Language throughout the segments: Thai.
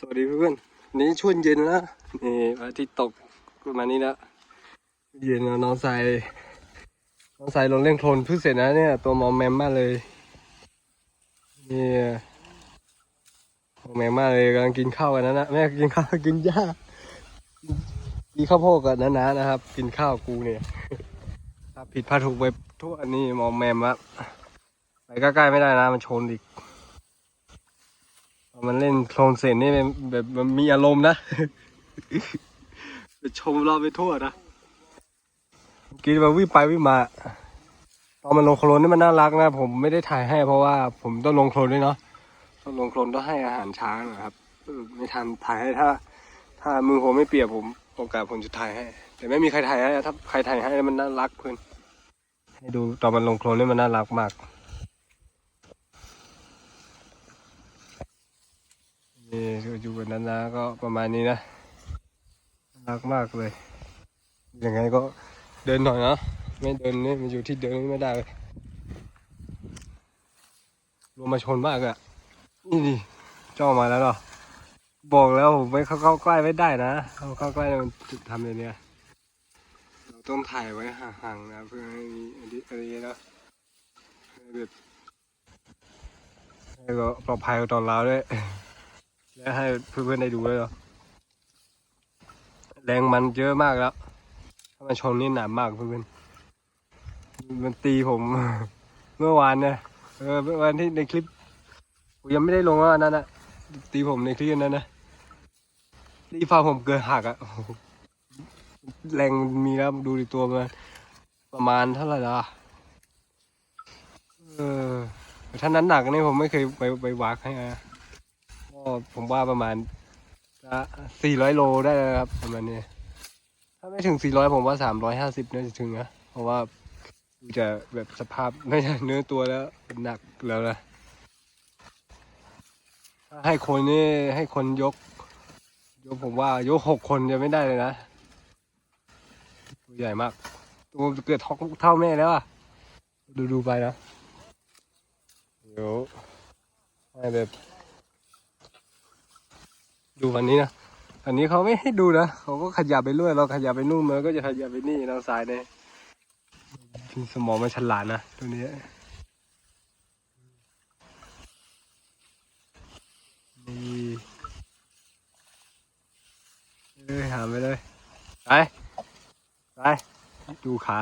สวัสดีเพื่อนๆนี่ช่วงเย็นแล้วนะนี่พระอาทิตย์ตกประมาณนี้แล้วเย็นแล้วน้องสายน้องสายลงเล่นโคลนเพิ่งเสร็จนะเนี่ย ตัวมอมแมมมากเลยนี่มอมแมมมากเลยกำลังกินข้าวกันนะนะแม่กินข้าวกินหญ้ากินข้าวโพดกันนะนะนะครับ กินข้าวกูเนี่ยถ้าผิดพลาดถูกไปทั่วนี่มอมแมมอะไปใกล้ๆไม่ได้นะมันชนอีก มันเล่นโคลนเสร็จนี่เป็นแบบมันมีอารมณ์นะไปชมเราไปทั่วนะกี้มันวิ่งไปวิ่งมาตอนมันลงโคลนนี่มันน่ารักนะ ผมไม่ได้ถ่ายให้เพราะว่าผมต้องลงโคลนด้วยเนาะต้องลงโคลนต้องให้อาหารช้างนะครับไม่ทันถ่ายให้ถ้า ถ้ามือผมไม่เปียกผมโอกาสผมจะถ่ายให้ แต่ไม่มีใครถ่ายให้ถ้าใครถ่ายให้มันน่ารักเพื่อนให้ดูตอนมันลงโคลนนี่มันน่ารักมาก นี่ อยู่กันนั้นนะก็ประมาณนี้นะรักมากเลย ยังไงก็เดินหน่อยนะ ไม่เดินนี่มันอยู่ที่เดินนี่ไม่ได้เลยรวมมาชนมากอะนี่ดิจ้องมาแล้วเหรอ บอกแล้วผมไม่เข้าใกล้ไม่ได้นะ เข้าเข้าใกล้มันทำอย่างเนี้ยเราต้องถ่ายไว้ห่างๆนะเพื่อให้มีอันนี้อะไรเนาะให้แบบให้ก็ปลอดภัยกับตอนเราด้วย แล้วให้เพื่อนๆได้ดูเลยเหรอแรงมันเยอะมากแล้ว ถ้ามันชนนี่หนามากเพื่อนๆมันตีผม เมื่อวานเนี่ยเออเมื่อวานที่ในคลิปผมยังไม่ได้ลงว่านั้นนะตีผมในคลิปนั้นนะตีฟ้าผมเกินหักอะแรงมีแล้วดูดิตัวมันประมาณเท่าไหร่ละเออถ้านั้นหนักนี่ผมไม่เคยไปไปวักให้นะ ผมว่าประมาณสี่ร้อยโลได้แล้วครับประมาณนี้ ถ้าไม่ถึงสี่ร้อยผมว่าสามร้อยห้าสิบน่าจะถึงนะเพราะว่าดูจะแบบสภาพไม่ใช่เนื้อตัวแล้วหนักแล้วนะถ้าให้คนนี่ให้คนยก ยกผมว่ายกหกคนจะไม่ได้เลยนะ ตัวใหญ่มาก ตัวเกิดท้องเท่าแม่แล้วอะ ดูดูไปนะ เดี๋ยวให้แบบ ดูวันนี้นะอันนี้เขาไม่ให้ดูนะเขาก็ขยับไปเรื่อยเราขยับไปนู่นมันก็จะขยับไปนี่เราซ้ายเนี่ยสมองมันฉลาดนะตัวนี้นี่เอ้ยหาไปเลยไปไปดูขา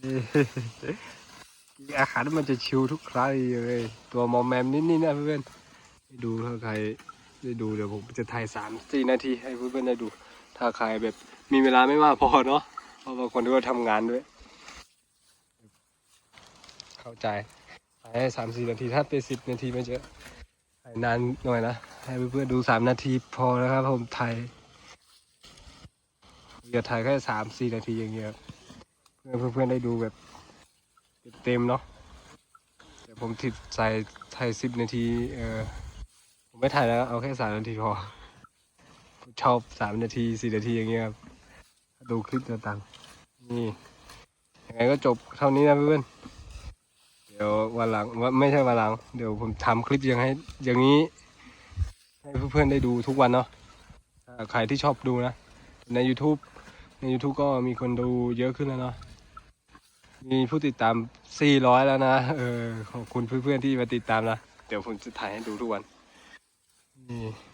เอ้ยกินอาหารมันจะชิวทุกครั้งเลย ตัวมอมแมมนิดๆนะเพื่อนดูถ้าใคร ได้ดูเดี๋ยวผมจะถ่ายสามสี่นาทีให้เพื่อนๆได้ดู ถ้าใครแบบมีเวลาไม่มากพอเนาะเพราะบางคนก็ทำงานด้วย เข้าใจถ่ายให้สามสี่นาทีถ้าเป็นสิบนาทีไม่เจอะถ่ายนานหน่อยนะให้เพื่อนๆดูสามนาทีพอแล้วครับ ผมถ่ายอย่าถ่ายแค่สามสี่นาทีอย่างเงี้ยเพื่อเพื่อนๆได้ดูแบบเต็มเนาะแต่ผมติดใส่ถ่ายสิบนาทีเออ ผมไม่ถ่ายแล้ว เอาแค่สามนาทีพอชอบสามนาทีสี่นาทีอย่างเงี้ยครับ ดูคลิปต่างๆนี่ยังไงก็จบเท่านี้นะเพื่อนเดี๋ยววันหลังว่าไม่ใช่วันหลัง เดี๋ยวผมทำคลิปย่างให้อย่างนี้ ให้เพื่อนๆได้ดูทุกวันเนาะใครที่ชอบดูนะ ใน YouTube ใน YouTube ก็มีคนดูเยอะขึ้นแล้วเนาะมีผู้ติดตาม 400 แล้วนะ เออ ขอบคุณเพื่อนๆที่มาติดตามนะ เดี๋ยวผมจะถ่ายให้ดูทุกวัน Oh.